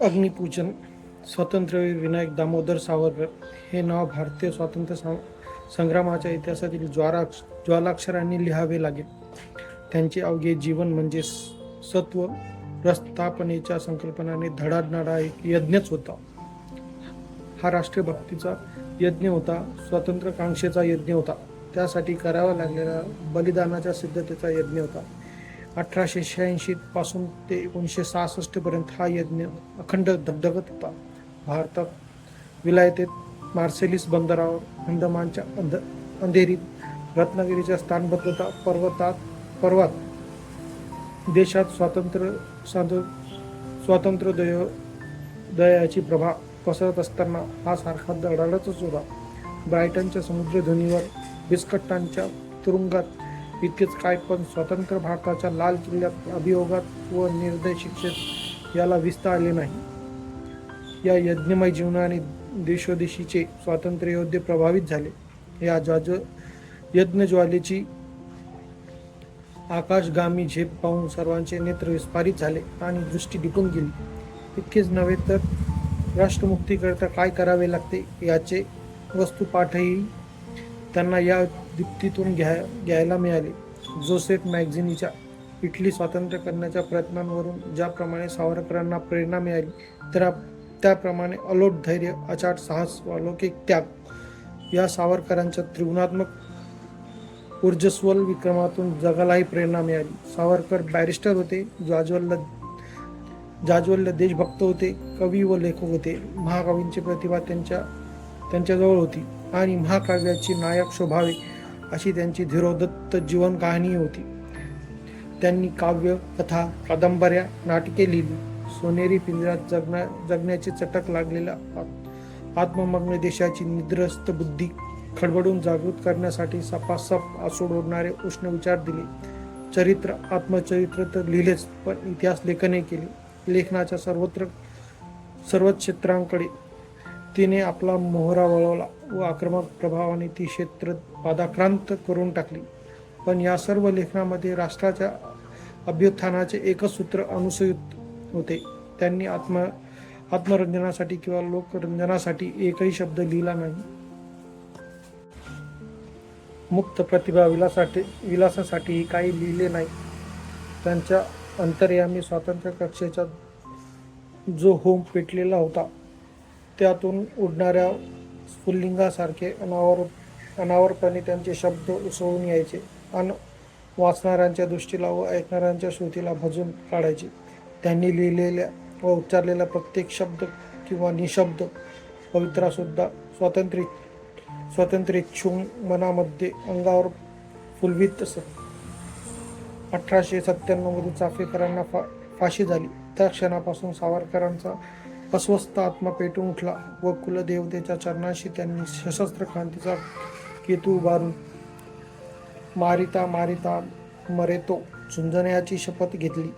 अग्निपूजन स्वातंत्र्यवीर विनायक दामोदर सावरकर हे नाव भारतीय स्वातंत्र्य संग्रामाच्या इतिहासातील ज्वाराक्ष ज्वालाक्षरांनी लिहावे लागेल त्यांचे अवघे जीवन म्हणजे स- सत्व प्रस्थापनेच्या संकल्पनाने धडाडणारा एक यज्ञच होता. हा राष्ट्रभक्तीचा यज्ञ होता स्वातंत्र्यकांक्षेचा यज्ञ होता. त्यासाठी करावा लागलेला बलिदानाच्या सिद्धतेचा यज्ञ होता. अठराशे शहाऐंशी पासून ते एकोणीसशे सहासष्ट पर्यंत हा यज्ञ अखंड धबधबत होता. भारतात विलायतेत मार्सेलिस बंदरावर अंदमानच्या अंध अंधेरीत रत्नागिरीच्या स्थानबद्धता पर्वतात पर्वत देशात स्वातंत्र्य स्वातंत्र्य स्वातंत्र्य दय दयाची प्रभा पसरत असताना हा सारखा दडाडतच होता. ब्रायटनच्या समुद्रधुनीवर बिस्कटांच्या तुरुंगात इतकेच काय पण स्वतंत्र भारताच्या लाल किल्ल्यात अभियोगात व निर्दय शिक्षेत याला विस्ता आले नाही. या यज्ञमय जीवनाने देशोदेशीचे स्वातंत्र्य योद्धे प्रभावित झाले. या ज्वाज यज्ञज्वालेची आकाशगामी झेप पाहून सर्वांचे नेत्र विस्फारित झाले आणि दृष्टी डिपून गेली. इतकेच नव्हे तर राष्ट्रमुक्तीकरिता काय करावे लागते याचे वस्तुपाठही त्यांना या दीप्तीतून घ्या घ्यायला मिळाले. जोसेफ मॅगझिनीच्या इटली स्वातंत्र्य करण्याच्या प्रयत्नांवरून ज्याप्रमाणे सावरकरांना प्रेरणा मिळाली त्या त्याप्रमाणे अलोट धैर्य अचाट साहस व अलौकिक त्याग या सावरकरांच्या त्रिगुणात्मक ऊर्जस्वल विक्रमातून जगालाही प्रेरणा मिळाली. सावरकर बॅरिस्टर होते ज्वाज्वल्य जाज्वल्य देशभक्त होते कवी व लेखक होते. महाकवींची प्रतिभा त्यांच्या त्यांच्याजवळ होती आणि महाकाव्याची नायक शोभावे अशी त्यांची धीरोदत्त जीवन कहाणी होती. त्यांनी काव्य कथा कादंबऱ्या नाटके लिहिली. सोनेरी पिंजऱ्यात जगण्या जगण्याची चटक लागलेल्या आत्ममग्न देशाची निद्रस्त बुद्धी खडबडून जागृत करण्यासाठी सपासप आसूड ओढणारे उष्ण विचार दिले. चरित्र आत्मचरित्र तर लिहिलेच पण इतिहास लेखनही केले. लेखनाच्या सर्वत्र सर्वच क्षेत्रांकडे तिने आपला मोहरा वळवला व आक्रमक प्रभावाने ती क्षेत्र पादाक्रांत करून टाकली. पण या सर्व लेखनामध्ये राष्ट्राच्या अभ्युत्थानाचे एकच सूत्र अनुसयुत होते. त्यांनी आत्म आत्मरंजनासाठी किंवा लोकरंजनासाठी एकही शब्द लिहिला नाही. मुक्त प्रतिभा विलासाठी विलासासाठीही काही लिहिले नाही. त्यांच्या अंतर्यामी स्वातंत्र्य कक्षेचा जो होम पेटलेला होता त्यातून उडणाऱ्या स्फुल्लिंगासारखे अनावर अनावरपणे त्यांचे शब्द उसळून यायचे. आणि वाचणाऱ्यांच्या दृष्टीला व ऐकणाऱ्यांच्या श्रुतीला भजून काढायचे. त्यांनी लिहिलेल्या व उच्चारलेला प्रत्येक शब्द किंवा निशब्द पवित्रासुद्धा स्वातंत्र्य स्वातंत्र्येच्छुम मनामध्ये अंगावर फुलवीत असत अठराशे सत्त्याण्णवमध्ये चाफेकरांना फा फाशी झाली. त्या क्षणापासून सावरकरांचा अस्वस्थ आत्मा पेटून उठला व कुलदेवतेच्या चरणाशी त्यांनी सशस्त्र क्रांतीचा केतू उभारून मारिता मारिता मरेतो. झुंजण्याची शपथ घेतली.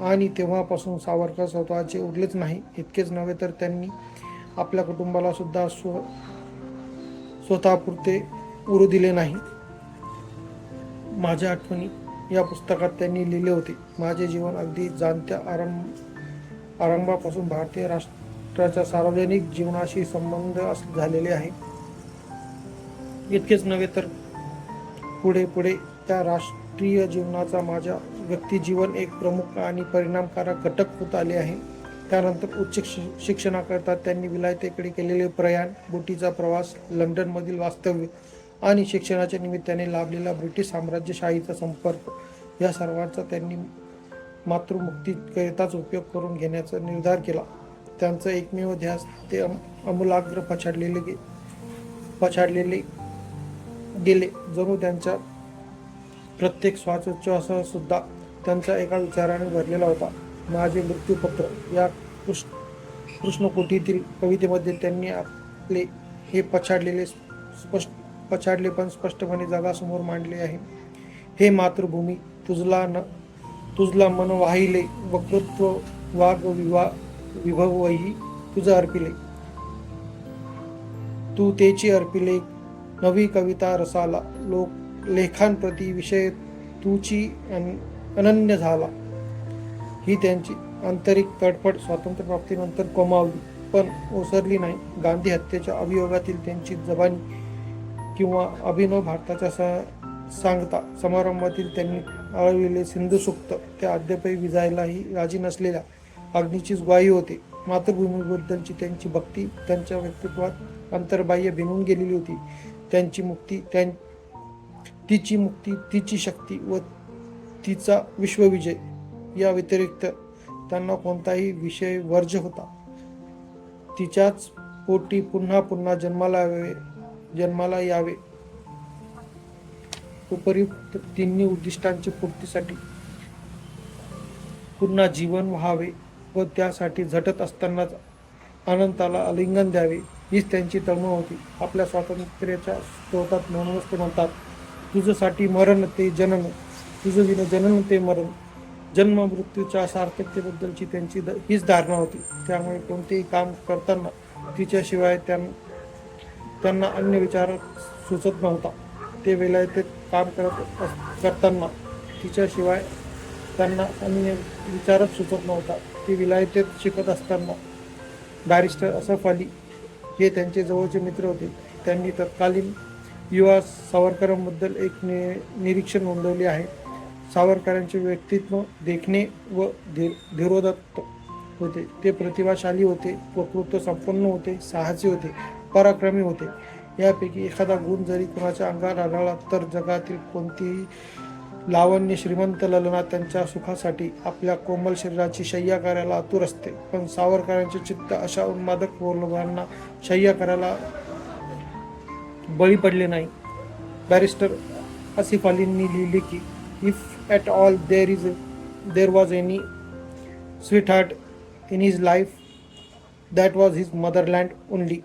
आणि तेव्हापासून सावरकर स्वतःचे उरलेच नाही इतकेच नव्हे तर त्यांनी आपल्या कुटुंबाला सुद्धा स्व स्वतःपुरते उरू दिले नाही. माझ्या आठवणी या पुस्तकात त्यांनी लिहिले होते. माझे जीवन अगदी जाणत्या आरंभ आरंभापासून भारतीय राष्ट्राच्या सार्वजनिक जीवनाशी संबंध झालेले आहे. इतकेच नव्हे तर पुढे पुढे त्या राष्ट्रीय जीवनाचा माझ्या व्यक्तिजीवन एक प्रमुख आणि परिणामकारक घटक होत आले आहे. त्यानंतर उच्च शिक्षणाकरता त्यांनी विलायतेकडे केलेले प्रयाण बोटीचा प्रवास लंडनमधील वास्तव्य आणि शिक्षणाच्या निमित्ताने लाभलेला ब्रिटिश साम्राज्यशाहीचा संपर्क या सर्वांचा त्यांनी मातृमुक्तीकरिताच उपयोग करून घेण्याचा निर्धार केला. त्यांचा एकमेव ध्यास ते अम- अमूलाग्र पछाडलेले गे पछाडलेले गेले. जणू त्यांच्या प्रत्येक श्वासोच्छ्वासात सुद्धा त्यांचा एका विचाराने भरलेला होता. माझे मृत्यूपत्र. या कृष्ण कृष्णकोटीतील कवितेमध्ये त्यांनी आपले हे पछाडलेले स्पष्ट पछाडले पण स्पष्टपणे जगासमोर मांडले आहे. हे मातृभूमी तुझला न तुझला मन वाहिले वक्तृत्व वाग विवा विभवही तुझं अर्पिले. तू तेची अर्पिले नवी कविता रसाला लोक लेखांप्रती विषय तूची अन- अनन्य झाला. ही त्यांची आंतरिक तडफड स्वातंत्र्यप्राप्तीनंतर कमावली पण ओसरली नाही. गांधी हत्येच्या अभियोगातील त्यांची जबानी किंवा अभिनव भारताच्या स सांगता समारंभातील त्यांनी आळविले सिंधुसुक्त ते अद्यापही विजायलाही राजी नसलेल्या अग्नीचीच ग्वाही होते. मातृभूमीबद्दलची त्यांची भक्ती त्यांच्या व्यक्तित्वात अंतर्बाह्य भिनून गेलेली होती. त्यांची मुक्ती त्यां तिची मुक्ती तिची शक्ती व तिचा विश्वविजय. या व्यतिरिक्त त्यांना कोणताही विषय वर्ज होता. तिच्याच पोटी पुन्हा पुन्हा जन्माला यावे जन्माला यावे. उपयुक्त तिन्ही उद्दिष्टांच्या पूर्तीसाठी पुन्हा जीवन व्हावे व त्यासाठी झटत असतानाच अनंताला आलिंगन द्यावे. हीच त्यांची तळमळ होती. आपल्या स्वातंत्र्याच्या स्रोतात म्हणूनच ते म्हणतात तुझसाठी मरण ते जनन तुझं विन जनन ते मरण. जन्म मृत्यूच्या सार्थकतेबद्दलची त्यांची द- हीच धारणा होती. त्यामुळे कोणतेही काम करताना तिच्याशिवाय त्यां त्यांना अन्य विचार सुचत नव्हता. ते वेलायतेत काम करत अस- करताना तिच्याशिवाय त्यांना अन्य विचारच सुचत नव्हता. ती विलायतेत शिकत असताना बॅरिस्टर असफ अली हे त्यांचे जवळचे मित्र होते. त्यांनी तत्कालीन युवा सावरकरांबद्दल एक नि निरीक्षण नोंदवले आहे. सावरकरांचे व्यक्तित्व देखणे व धीर धीरोदत्त होते. ते प्रतिभाशाली होते वक्तृत्व संपन्न होते साहसी होते पराक्रमी होते. यापैकी एखादा गुण जरी कुणाच्या अंगात आढळला तर जगातील कोणतीही लावण्य श्रीमंत ललना त्यांच्या सुखासाठी आपल्या कोमल शरीराची शय्या करायला आतुर असते. पण सावरकरांचे चित्त अशा उन्मादक प्रलोभांना शय्या करायला बळी पडले नाही. बॅरिस्टर आसिफ अलींनी लिहिले की if at all there is there was any sweetheart in his life that was his motherland only